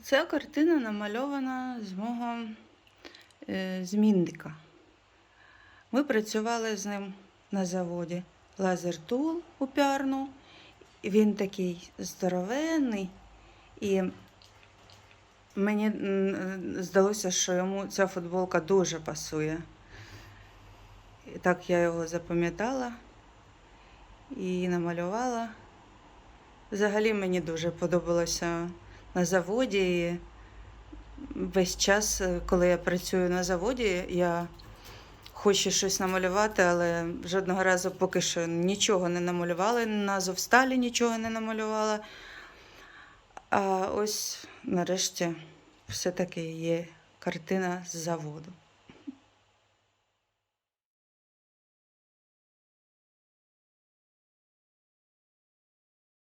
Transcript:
Ця картина намальована з мого е, змінника. Ми працювали з ним на заводі Лазертул у піарну. Він такий здоровенний, і мені здалося, що йому ця футболка дуже пасує. І так я його запам'ятала і намалювала. Взагалі мені дуже подобалося на заводі. І весь час, е, коли я працюю на заводі, я хочу щось намалювати, але жодного разу поки що нічого не намалювала, на Зовсталі нічого не намалювала. А ось нарешті все-таки є картина з заводу.